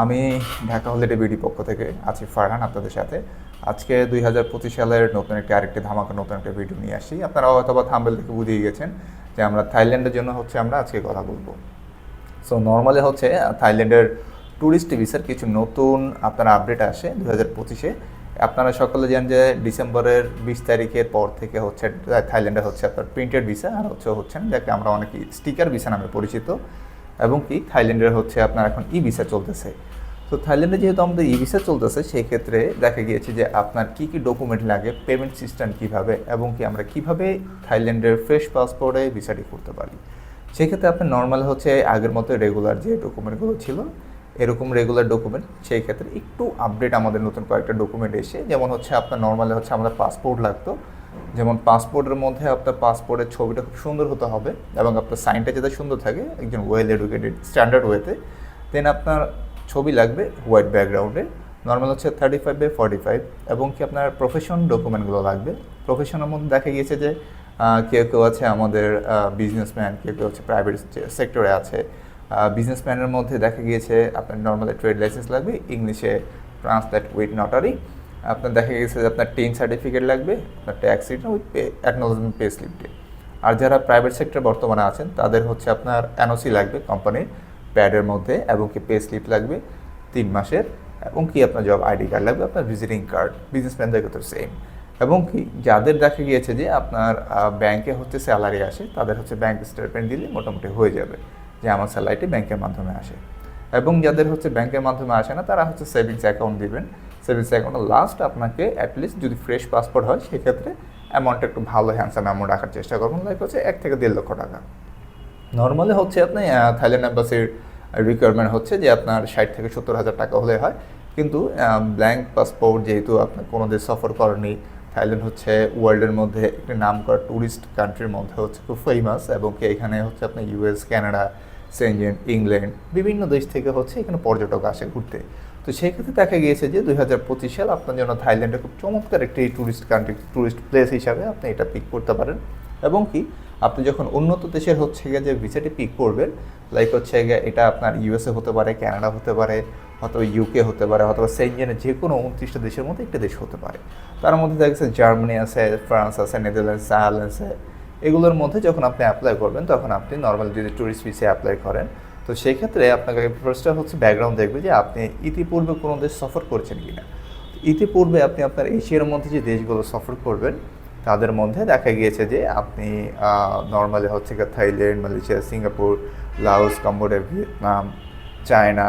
আমি Dhaka holiday BD পক্ষ থেকে আছি ফারহান আপনাদের সাথে। আজকে দুই হাজার পঁচিশ সালের নতুন একটি, আরেকটি ধামাকা নতুন একটা ভিডিও নিয়ে আসি। আপনারা হয়তো বা থাম্বেল থেকে বুঝিয়ে গেছেন যে আমরা থাইল্যান্ডের জন্য হচ্ছে আমরা আজকে কথা বলব। সো নর্মালি হচ্ছে থাইল্যান্ডের ট্যুরিস্ট ভিসার কিছু নতুন আপনার আপডেট আসে দু হাজার পঁচিশে। আপনারা সকলে জানেন যে ডিসেম্বরের বিশ তারিখের পর থেকে হচ্ছে থাইল্যান্ডে হচ্ছে আপনার প্রিন্টেড ভিসা আর হচ্ছে হচ্ছেন যাকে আমরা অনেকে স্টিকার ভিসা নামে পরিচিত। এবং কি থাইল্যান্ডের হচ্ছে আপনার এখন ই ভিসা চলতেছে। তো থাইল্যান্ডে যেহেতু আমাদের ই ভিসা চলতেছে, সেই ক্ষেত্রে দেখা গিয়েছে যে আপনার কি কি ডকুমেন্ট লাগে পেমেন্ট সিস্টেম কীভাবে এবং কি আমরা কীভাবে থাইল্যান্ডের ফ্রেশ পাসপোর্টে ভিসাটি করতে পারি। সেক্ষেত্রে আপনার নর্মাল হচ্ছে আগের মতো রেগুলার যে ডকুমেন্টগুলো ছিল, এরকম রেগুলার ডকুমেন্ট সেই ক্ষেত্রে একটু আপডেট আমাদের নতুন কয়েকটা ডকুমেন্ট এসে, যেমন হচ্ছে আপনার নর্মালি হচ্ছে আমাদের পাসপোর্ট লাগতো যেমন পাসপোর্টের মধ্যে আপনার পাসপোর্টের ছবিটা খুব সুন্দর হতে হবে এবং আপনার সাইনটা যাতে সুন্দর থাকে, একজন ওয়েল এডুকেটেড স্ট্যান্ডার্ড ওয়েতে দেন আপনার ছবি লাগবে হোয়াইট ব্যাকগ্রাউন্ডে নর্মাল হচ্ছে thirty five by forty five এবং কি আপনার প্রফেশন ডকুমেন্টগুলো লাগবে। প্রফেশনের মধ্যে দেখা গিয়েছে যে কেউ কেউ আছে আমাদের বিজনেসম্যান কেউ কেউ হচ্ছে প্রাইভেট সেক্টরে আছে। বিজনেসম্যানের মধ্যে দেখা গিয়েছে আপনার নর্মালি ট্রেড লাইসেন্স লাগবে ইংলিশে ট্রান্সলেট উইথ নটারি আপনার দেখা গেছে যে আপনার টেন সার্টিফিকেট লাগবে, আপনার tax return with pay acknowledgement pay স্লিপটি আর যারা প্রাইভেট সেক্টর বর্তমানে আছেন, তাদের হচ্ছে আপনার এনওসি লাগবে কোম্পানির প্যাডের মধ্যে এবং কি পে স্লিপ লাগবে তিন মাসের এবং কি আপনার জব আইডি কার্ড লাগবে, আপনার ভিজিটিং কার্ড বিজনেসম্যানদের ক্ষেত্রে সেম এবং কি যাদের দেখা গিয়েছে যে আপনার ব্যাংকে হচ্ছে স্যালারি আসে, তাদের হচ্ছে ব্যাংক স্টেটমেন্ট দিলে মোটামুটি হয়ে যাবে যে আমার স্যালারিটি ব্যাংকের মাধ্যমে আসে। এবং যাদের হচ্ছে ব্যাংকের মাধ্যমে আসে না, তারা হচ্ছে সেভিংস অ্যাকাউন্ট দিবেন। সেভিংস অ্যাকাউন্টে লাস্ট আপনাকে অ্যাটলিস্ট যদি ফ্রেশ পাসপোর্ট হয়, সেক্ষেত্রে অ্যামাউন্টটা একটু ভালো হ্যান্ডসাম অ্যামাউন্ট রাখার চেষ্টা করবেন। লাইক হচ্ছে এক থেকে দেড় লক্ষ টাকা। নর্মালি হচ্ছে আপনি থাইল্যান্ড অ্যাম্বাসির রিকোয়ারমেন্ট হচ্ছে যে আপনার ষাট থেকে সত্তর হাজার টাকা হলে হয়। কিন্তু ব্ল্যাঙ্ক পাসপোর্ট যেহেতু আপনার কোনো দেশ সফর করেনি থাইল্যান্ড হচ্ছে ওয়ার্ল্ডের মধ্যে একটি নাম করা ট্যুরিস্ট কান্ট্রির মধ্যে হচ্ছে খুব ফেমাস এবং এখানে হচ্ছে আপনার ইউএস কানাডা সেঞ্জেন ইংল্যান্ড, বিভিন্ন দেশ থেকে হচ্ছে এখানে পর্যটক আসে ঘুরতে। তো সেই ক্ষেত্রে দেখা গিয়েছে যে দুই হাজার পঁচিশ সাল আপনার জন্য থাইল্যান্ডে খুব চমৎকার একটি ট্যুরিস্ট কান্ট্রি ট্যুরিস্ট প্লেস হিসাবে আপনি এটা পিক করতে পারেন। এবং কি, আপনি যখন উন্নত দেশের হচ্ছে গিয়ে যে ভিসাটি পিক করবেন লাইক হচ্ছে গিয়ে এটা আপনার ইউএসএ হতে পারে কানাডা হতে পারে, অথবা ইউকে হতে পারে, অথবা সেঞ্জেনের যে কোনো উনত্রিশটা দেশের মধ্যে একটা দেশ হতে পারে। তার মধ্যে দেখা গেছে জার্মানি আছে ফ্রান্স আছে নেদারল্যান্ডস আয়ারল্যান্ডস আছে। এগুলোর মধ্যে যখন আপনি অ্যাপ্লাই করবেন, তখন আপনি নর্মাল যদি ট্যুরিস্ট ভিসে অ্যাপ্লাই করেন, তো সেই ক্ষেত্রে আপনাকে ফার্স্টটা হচ্ছে ব্যাকগ্রাউন্ড দেখবে যে আপনি ইতিপূর্বে কোনো দেশ সফর করেছেন কিনা। ইতিপূর্বে আপনি আপনার এশিয়ার মধ্যে যে দেশগুলো সফর করবেন, তাদের মধ্যে দেখা গিয়েছে যে আপনি নর্মালি হচ্ছে Thailand, Malaysia, Singapore, Laos, Cambodia, Vietnam, China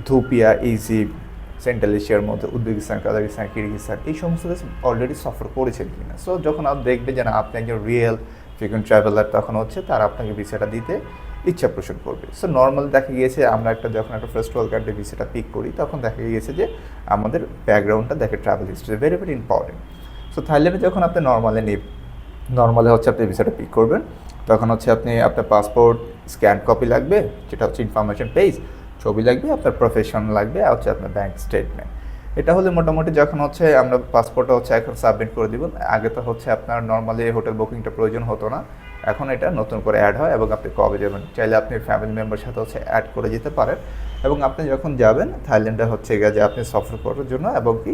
Ethiopia Egypt central এশিয়ার মধ্যে উজবেকিস্তান, কাজাকিস্তান কিরগিস্তান এই সমস্ত দেশ অলরেডি সফর করেছেন কিনা। সো যখন আপনি দেখবেন যে না, আপনি একজন রিয়েল ফ্রিকুয়েন্ট ট্রাভেলার তখন হচ্ছে তারা আপনাকে ভিসাটা দিতে ইচ্ছা পোষণ করবে। সো নর্মাল দেখা গিয়েছে আমরা একটা যখন একটা ফার্স্ট ওয়ার্ল্ড কার্ডে ভিসাটা পিক করি, তখন দেখা গিয়েছে যে আমাদের ব্যাকগ্রাউন্ডটা দেখে travel history very very important so থাইল্যান্ডে যখন আপনি নর্মালে নিব নর্মালি হচ্ছে আপনি ভিসাটা পিক করবেন, তখন হচ্ছে আপনি আপনার পাসপোর্ট স্ক্যান কপি লাগবে, যেটা হচ্ছে ইনফরমেশন পেজ ছবি লাগবে, আপনার প্রফেশন লাগবে, আর হচ্ছে আপনার ব্যাঙ্ক স্টেটমেন্ট এটা হলে মোটামুটি যখন হচ্ছে আমরা পাসপোর্টটা হচ্ছে এখন সাবমিট করে দিব, আগে তো হচ্ছে আপনার নর্মালি হোটেল বুকিংটা প্রয়োজন হতো না। এখন এটা নতুন করে অ্যাড হয় এবং আপনি কবে যাবেন, চাইলে আপনি ফ্যামিলি মেম্বার সাথে হচ্ছে অ্যাড করে যেতে পারেন। এবং আপনি যখন যাবেন, থাইল্যান্ডে হচ্ছে গিয়ে যে আপনি সফর করার জন্য এবং কি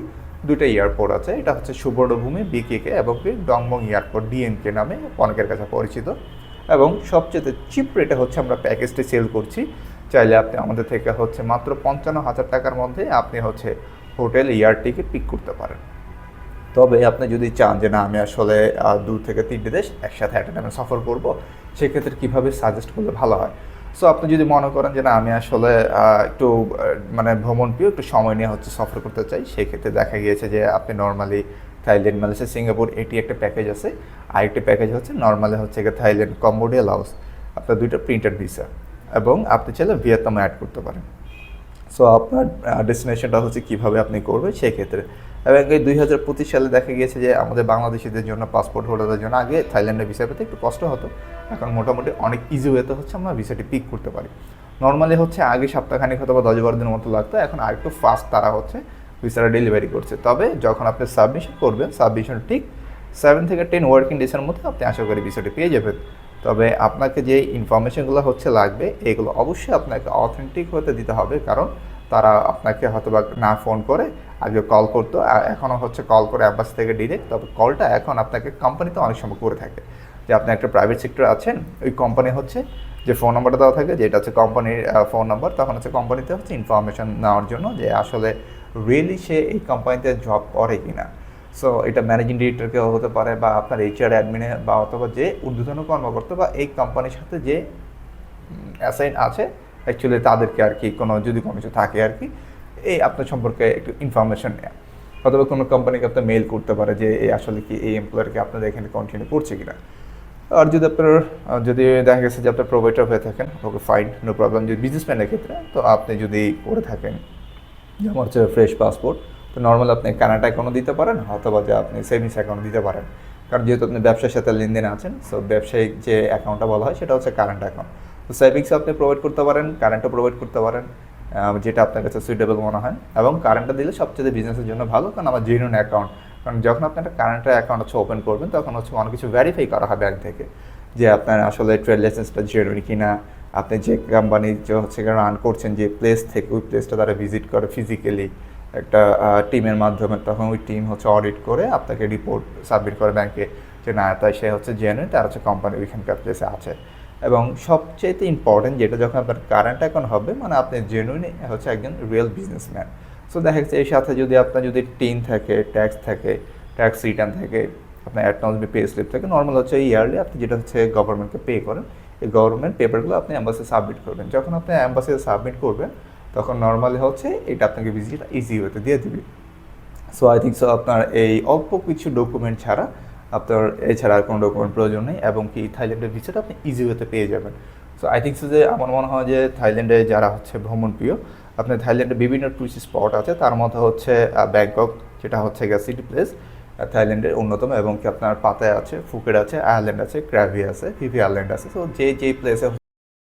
দুইটা এয়ারপোর্ট আছে, এটা হচ্ছে সুবর্ণভূমি বিকেকে এবং কি ডংমং এয়ারপোর্ট ডিএনকে নামে অনেকের কাছে পরিচিত। এবং সবচেয়ে চিপ রেটে হচ্ছে আমরা প্যাকেজটি সেল করছি। চাইলে আপনি আমাদের থেকে হচ্ছে মাত্র পঞ্চান্ন হাজার টাকার মধ্যে আপনি হচ্ছে হোটেল এয়ার টিকিট পিক করতে পারেন। তবে আপনি যদি চান যে, না, আমি আসলে দু থেকে তিনটে দেশ একসাথে একটা টাইমে সফর করব, সেক্ষেত্রে কীভাবে সাজেস্ট করলে ভালো হয়? সো আপনি যদি মনে করেন যে, না, আমি আসলে একটু মানে ভ্রমণ প্রিয়, একটু সময় নিয়ে হচ্ছে সফর করতে চাই, সেক্ষেত্রে দেখা গিয়েছে যে, আপনি নর্মালি থাইল্যান্ড মালয়েশিয়া সিঙ্গাপুর এটি একটা প্যাকেজ আছে। আরেকটি প্যাকেজ হচ্ছে নর্মালি হচ্ছে গিয়ে থাইল্যান্ড কম্বোডিয়া লাওস আপনার দুইটা প্রিন্টেড ভিসা এবং আপনি চাইলে ভিয়েতনাম অ্যাড করতে পারেন। সো আপনার ডেস্টিনেশনটা হচ্ছে কীভাবে আপনি করবেন সেই ক্ষেত্রে এবং এই দুই হাজার পঁচিশ সালে দেখা গিয়েছে যে আমাদের বাংলাদেশিদের জন্য পাসপোর্ট হোল্ডারদের জন্য আগে থাইল্যান্ডে ভিসা পেতে একটু কষ্ট হতো। এখন মোটামুটি অনেক ইজি ওয়েতে হচ্ছে আমরা ভিসাটি পিক করতে পারি। নর্মালি হচ্ছে আগে সপ্তাহখানিক হয়তো বা দশ বারো দিনের মতো লাগতো, এখন আরেকটু ফাস্ট তারা হচ্ছে ভিসাটা ডেলিভারি করছে। তবে যখন আপনি সাবমিশন করবেন সাবমিশন ঠিক সেভেন থেকে টেন ওয়ার্কিং ডেসের মধ্যে আপনি আশা করি বিষয়টি পেয়ে যাবেন। তবে আপনাকে যে ইনফরমেশনগুলো হচ্ছে লাগবে, এগুলো অবশ্যই আপনাকে অথেন্টিক হতে দিতে হবে। কারণ তারা আপনাকে হয়তো বা না ফোন করে, আগে কল করতো এখনও হচ্ছে কল করে অ্যাম্বাসি থেকে ডিরেক্ট তবে কলটা এখন আপনাকে কোম্পানিতে অনেক সময় করে থাকে। যে আপনি একটা প্রাইভেট সেক্টর আছেন, ওই কোম্পানি হচ্ছে যে ফোন নাম্বারটা দেওয়া থাকে, যেটা হচ্ছে কোম্পানির ফোন নাম্বার তখন হচ্ছে কোম্পানিতে হচ্ছে ইনফরমেশন নেওয়ার জন্য যে আসলে রিয়েলি সে এই কোম্পানিতে জব করে কিনা। সো এটা ম্যানেজিং ডিরেক্টরকেও হতে পারে বা আপনার এইচআর অ্যাডমিনে বা অথবা যে ঊর্ধ্বতন কর্মকর্তা বা এই কোম্পানির সাথে যে অ্যাসাইন আছে অ্যাকচুয়ালি তাদেরকে আর কি কোনো, যদি কোনো কিছু থাকে আর কি, এই আপনার সম্পর্কে একটু ইনফরমেশন নেওয়া অথবা কোনো কোম্পানিকে আপনার মেল করতে পারে যে এই আসলে কি এই এমপ্লয়ারকে আপনাদের এখানে কন্টিনিউ করছে কিনা? আর যদি আপনার যদি দেখা গেছে যে আপনার প্রোভাইডার হয়ে থাকেন, ওকে ফাইন নো প্রবলেম যদি বিজনেসম্যানের ক্ষেত্রে, তো আপনি যদি করে থাকেন, যেমন হচ্ছে ফ্রেশ পাসপোর্ট নর্মাল আপনি কানাডা অ্যাকাউন্টও দিতে পারেন, অথবা যে আপনি সেভিংস অ্যাকাউন্ট দিতে পারেন। কারণ যেহেতু আপনি ব্যবসার সাথে লেনদেন আছেন সো ব্যবসায়িক যে অ্যাকাউন্টটা বলা হয়, সেটা হচ্ছে কারেন্ট অ্যাকাউন্ট তো সেভিংস আপনি প্রোভাইড করতে পারেন কারেন্টও প্রোভাইড করতে পারেন যেটা আপনার কাছে সুইটেবল মনে হয়। এবং কারেন্টটা দিলে সবচেয়ে বিজনেসের জন্য ভালো, কারণ আমার জেনুইন অ্যাকাউন্ট কারণ যখন আপনি একটা কারেন্টের অ্যাকাউন্ট হচ্ছে ওপেন করবেন, তখন হচ্ছে অনেক কিছু ভেরিফাই করা হয় ব্যাংক থেকে। যে আপনার আসলে ট্রেড লাইসেন্সটা জেনুইন কিনা, আপনি যে কোম্পানি হচ্ছে রান করছেন, যে প্লেস থেকে ওই প্লেসটা তারা ভিজিট করে ফিজিক্যালি একটা টিমের মাধ্যমে তখন ওই টিম হচ্ছে অডিট করে আপনাকে রিপোর্ট সাবমিট করে ব্যাংকে যে না, তাই সে হচ্ছে জেনুইন তার হচ্ছে কোম্পানি ওইখানকার প্লেসে আছে। এবং সবচেয়ে ইম্পর্টেন্ট যেটা যখন আপনার কারেন্ট অ্যাকাউন্ট হবে মানে আপনি জেনুইন হচ্ছে একজন রিয়েল বিজনেসম্যান সো দেখা যাচ্ছে এর সাথে যদি আপনার যদি টিন থাকে ট্যাক্স থাকে ট্যাক্স রিটার্ন থাকে, আপনার অ্যাডভান্স পে স্লিপ থাকে নর্মাল হচ্ছে ইয়ারলি আপনি যেটা হচ্ছে গভর্নমেন্টকে পে করেন, এই গভর্নমেন্ট পেপারগুলো আপনি অ্যাম্বাসি সাবমিট করবেন। যখন আপনি অ্যাম্বাসিতে সাবমিট করবেন তখন নর্মালি হচ্ছে এটা আপনাকে ভিজিট ইজি হতে দিয়ে দিবে। সো আই থিঙ্ক সো আপনার এই অল্প কিছু ডকুমেন্ট ছাড়া আপনার এছাড়া আর কোনো ডকুমেন্ট প্রয়োজন নেই এবং কি থাইল্যান্ডের ভিসাটা আপনি ইজি ওয়েতে পেয়ে যাবেন। সো আই থিঙ্ক সো যে আমার মনে হয় যে থাইল্যান্ডে যারা হচ্ছে ভ্রমণ প্রিয়, আপনার থাইল্যান্ডে বিভিন্ন টুরিস্ট স্পট আছে, তার মধ্যে হচ্ছে ব্যাংকক যেটা হচ্ছে গিয়ে সিটি প্লেস থাইল্যান্ডের অন্যতম এবং কি আপনার পাতায় আছে ফুকেট আছে আয়ারল্যান্ড আছে ক্র্যাভি আছে ভিভি আইল্যান্ড আছে। সো যে, যেই প্লেসে